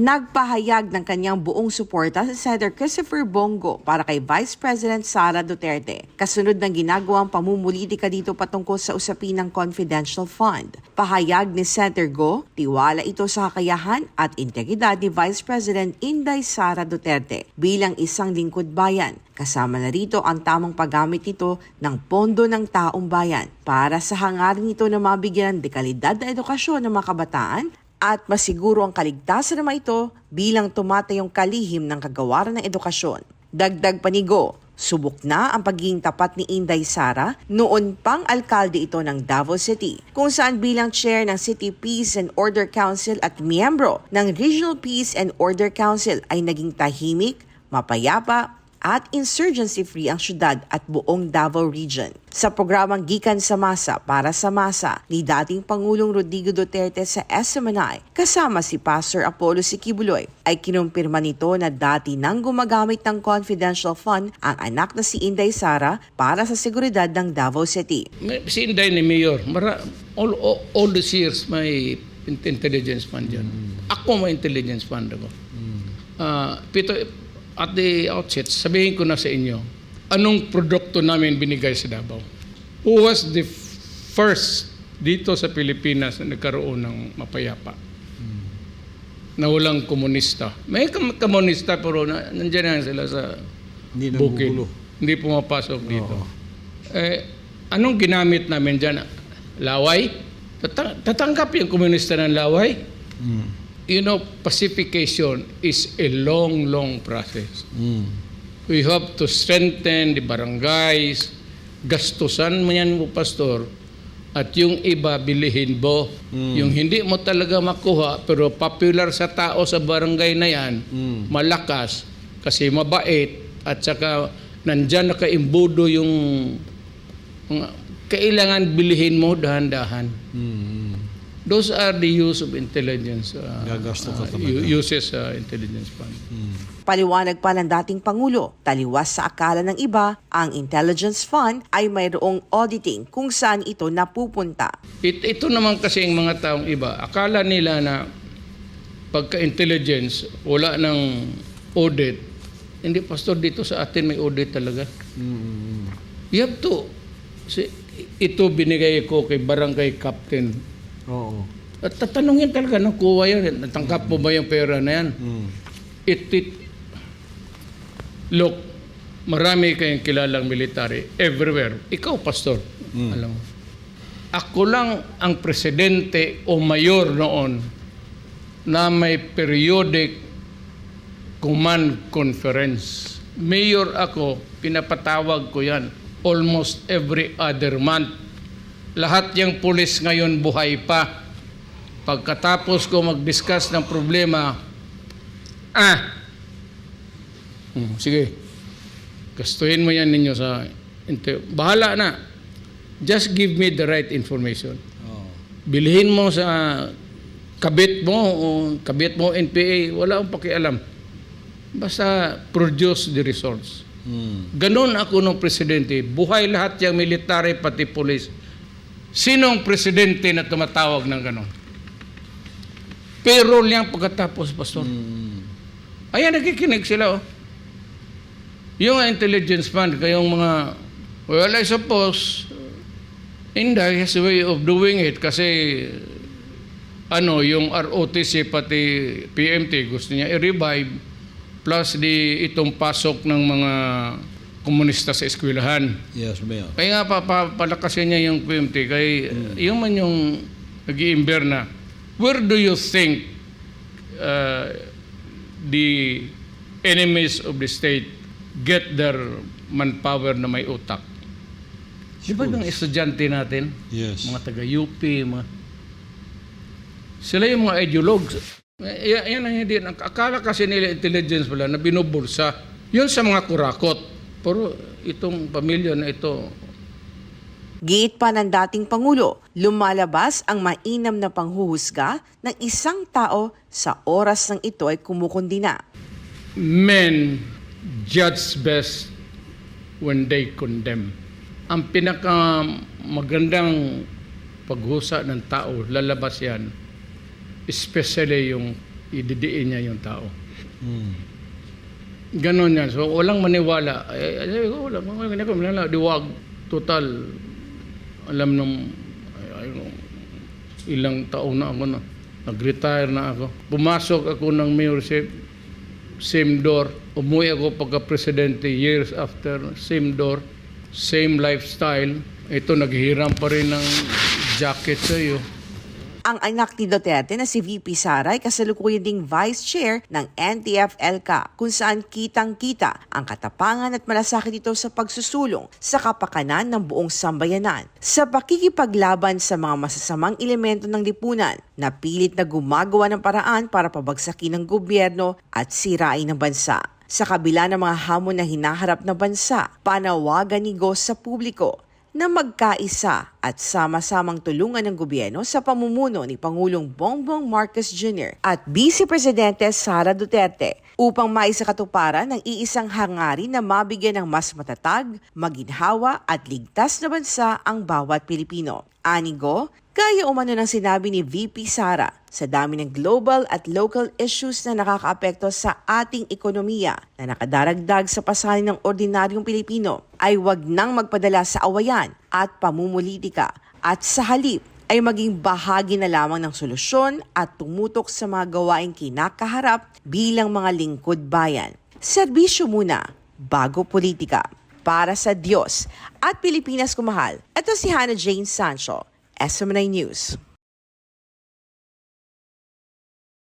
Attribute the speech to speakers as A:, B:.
A: nagpahayag ng kanyang buong suporta sa Senator Christopher Bongo para kay Vice President Sara Duterte, kasunod ng ginagawang pamumulitika dito patungkol sa usapin ng confidential fund. Pahayag ni Senator Go, tiwala ito sa kakayahan at integridad ni Vice President Inday Sara Duterte bilang isang lingkod bayan. Kasama na rito ang tamang paggamit nito ng pondo ng taong bayan para sa hangarin nito na mabigyan ng dekalidad na edukasyon ng mga kabataan at masiguro ang kaligtasan naman ito bilang tumatayong kalihim ng kagawaran ng edukasyon. Dagdag panigo, subok na ang pagiging tapat ni Inday Sara noon pang alkalde ito ng Davao City, kung saan bilang chair ng City Peace and Order Council at miyembro ng Regional Peace and Order Council ay naging tahimik, mapayapa at insurgency-free ang syudad at buong Davao Region. Sa programang Gikan sa Masa para sa Masa ni dating Pangulong Rodrigo Duterte sa SMNI kasama si Pastor Apollo Sikibuloy ay kinumpirma nito na dati nang gumagamit ng confidential fund ang anak na si Inday Sara para sa seguridad ng Davao City.
B: May- Si Inday ni Mayor, mara, all, all, all these years may in- intelligence fund yan. Ako may intelligence fund ako. Ah, pito, at the outset, sabihin ko na sa inyo, anong produkto namin binigay sa Davao? Who was the first dito sa Pilipinas na nagkaroon ng mapayapa? Na walang komunista. May komunista pero na, nandiyan na sila sa
C: Hindi
B: bukid. Hindi pumapasok dito. Eh, anong ginamit namin dyan? Laway? Tatang- tatanggap yung komunista ng laway?
C: Mm.
B: You know, pacification is a long, long process.
C: Mm.
B: We have to strengthen the barangays, gastusan mo yan mo, pastor, at yung iba bilihin mo. Yung hindi mo talaga makuha, pero popular sa tao sa barangay na yan,
C: Mm.
B: malakas, kasi mabait, at saka nandyan nakaimbudo yung mga kailangan bilihin mo dahan-dahan.
C: Mm.
B: Those are the use of intelligence. Uh, uh, uses uh, intelligence fund.
C: Mm.
A: Paliwanag pa ng dating Pangulo, taliwas sa akala ng iba, ang Intelligence Fund ay mayroong auditing kung saan ito napupunta.
B: It, ito naman kasi ang mga taong iba, akala nila na pagka-intelligence, wala ng audit. Hindi, pastor, dito sa atin may audit talaga.
C: Mm.
B: You have to. Si, ito binigay ko kay barangay captain.
C: Oo.
B: At tatanungin talaga, nakuha yan. Natangkap mo ba yung pera na yan?
C: Mm.
B: It, it, look, marami kayong kilalang military everywhere. Ikaw, pastor, alam mo. Ako lang ang presidente o mayor noon na may periodic command conference. Mayor ako, pinapatawag ko yan almost every other month. Lahat yung pulis ngayon buhay pa. Pagkatapos ko mag-discuss ng problema, ah, Hmm, sige. Gastuhin mo yan ninyo sa... Bahala na. Just give me the right information.
C: Oo.
B: Bilhin mo sa kabit mo o kabit mo NPA, wala akong pakialam. Basta produce the results.
C: Mm.
B: Ganon ako nung presidente. Buhay lahat yung military pati police. Sinong presidente na tumatawag ng ganon? Pero niyang pagkatapos, Pastor.
C: Mm.
B: Ayan, nakikinig sila, oh. Yung intelligence fund, kayong mga, well, I suppose, Inday has a way of doing it kasi, ano, yung ROTC pati PMT gusto niya i-revive plus di itong pasok ng mga komunista sa eskwelahan.
C: Yes, Mayor.
B: Kaya nga pa, pa, palakasin niya yung PMT. Kaya yung man yung nag na, where do you think uh, the enemies of the state get their manpower na may utak? Di ba ng estudyante natin,
C: Yes.
B: mga taga-UP, mga... Sila yung mga ideologues. Eh, Yan, yan ang hindi. Akala kasi nila intelligence pala na binubulsa. Yun sa mga kurakot. Pero itong pamilya na ito,
A: Giit pa ng dating Pangulo, lumalabas ang mainam na panghuhusga ng isang tao sa oras ng ito ay kumukundi na.
B: men judge best when they condemn. Ang pinaka magandang paghusa ng tao, lalabas yan, especially yung ididiin niya yung tao.
C: Mm.
B: Ganon yan. So, walang maniwala. Eh, eh, sabi ko, wala, wala, wala, wala, wala, diwag, total, alam nung, ay, nung ilang taon na ako na, nag-retire na ako. Pumasok ako ng mayorship, same door. Umuwi ako pagka-presidente years after, same door, same lifestyle. Ito, naghihiram pa rin ng jacket sa iyo.
A: Ang anak ni Duterte na si VP Sara ay kasalukuyan ding vice chair ng NTF-ELCA kung saan kitang-kita ang katapangan at malasakit ito sa pagsusulong sa kapakanan ng buong sambayanan. Sa pakikipaglaban sa mga masasamang elemento ng lipunan na pilit na gumagawa ng paraan para pabagsakin ng gobyerno at sirain ng bansa. Sa kabila ng mga hamon na hinaharap ng bansa, panawagan ni Go sa publiko na magkaisa at sama-samang tulungan ng gobyerno sa pamumuno ni Pangulong Bongbong Marcos Jr. at Vice Presidente Sara Duterte upang maisakatuparan ng iisang hangarin na mabigyan ng mas matatag, maginhawa at ligtas na bansa ang bawat Pilipino. Anigo, Gaya umano ng sinabi ni VP Sara, sa dami ng global at local issues na nakakaapekto sa ating ekonomiya na nakadaragdag sa pasanin ng ordinaryong Pilipino, ay wag nang magpadala sa awayan at pamumulitika at sa halip ay maging bahagi na lamang ng solusyon at tumutok sa mga gawaing kinakaharap bilang mga lingkod bayan. Serbisyo muna, bago politika. Para sa Diyos at Pilipinas kumahal, ito si Hannah Jane Sancho, SMNI News.